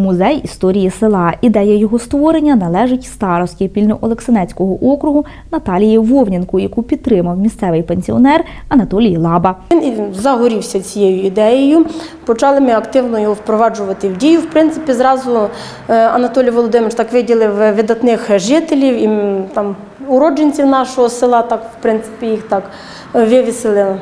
Музей історії села. Ідея його створення належить старості Пільно-Олексинецького округу Наталії Вовнянко, яку підтримав місцевий пенсіонер Анатолій Лаба. Він загорівся цією ідеєю. Почали ми активно його впроваджувати в дію. В принципі, зразу е, Анатолій Володимирович так виділив видатних жителів і там уродженців нашого села. Так, в принципі, їх так е, вивісили е,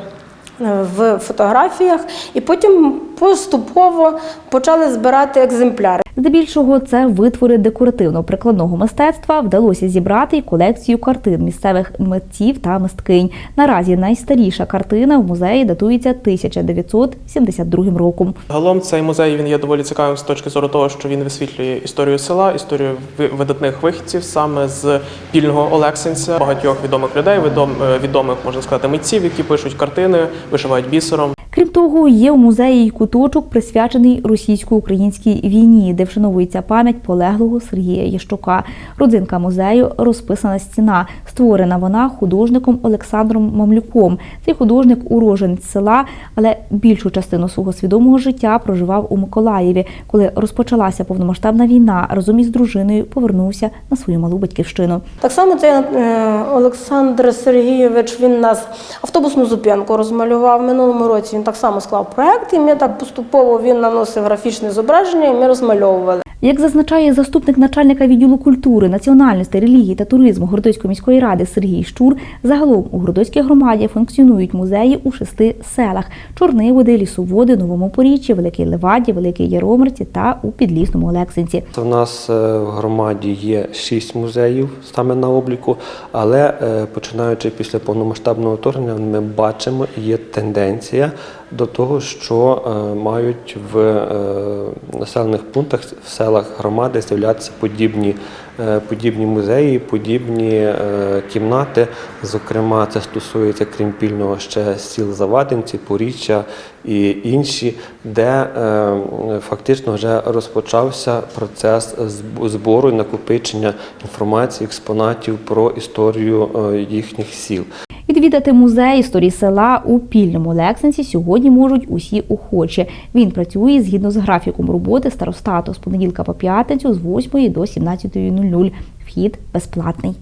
в фотографіях, і потім поступово почали збирати екземпляри. Здебільшого це витвори декоративно-прикладного мистецтва. Вдалося зібрати й колекцію картин місцевих митців та мисткинь. Наразі найстаріша картина в музеї датується 1972 роком. Загалом цей музей він є доволі цікавим з точки зору того, що він висвітлює історію села, історію ви- видатних вихідців саме з пільного Олексинця, багатьох відомих людей, е, відомих можна сказати, митців, які пишуть картини, вишивають бісером. Крім того, є у музеї куточок, присвячений російсько-українській війні, де вшановується пам'ять полеглого Сергія Єщука. Родзинка музею розписана стіна. Створена вона художником Олександром Мамлюком. Цей художник уроженець села, але більшу частину свого свідомого життя проживав у Миколаєві. Коли розпочалася повномасштабна війна, разом із дружиною повернувся на свою малу батьківщину. Так само цей е, Олександр Сергійович він нас автобусну зупинку розмалював в минулому році. Він так само склав проект, і ми так поступово він наносив графічне зображення, і ми розмальовували. Як зазначає заступник начальника відділу культури, національності, релігії та туризму Городоцької міської ради Сергій Щур, загалом у Городоцькій громаді функціонують музеї у шести селах: Чорниводи, Лісоводи, Новому Поріччі, Великій Леваді, Великій Яромирці та у Підлісному Олексинці. У нас е, в громаді є шість музеїв саме на обліку, але е, починаючи після повномасштабного вторгнення, ми бачимо, є тенденція до того, що е, мають в е, населених пунктах, в селах громади з'являтися подібні, е, подібні музеї, подібні кімнати. Зокрема, це стосується крім пільного ще сіл Завадинці, Поріччя і інші, де фактично вже розпочався процес збору і накопичення інформації, експонатів про історію їхніх сіл. Відвідати музей історії села у пільному лексенсі сьогодні можуть усі охочі. Він працює згідно з графіком роботи старостату з понеділка по п'ятницю з 8 до 17.00. Вхід безплатний.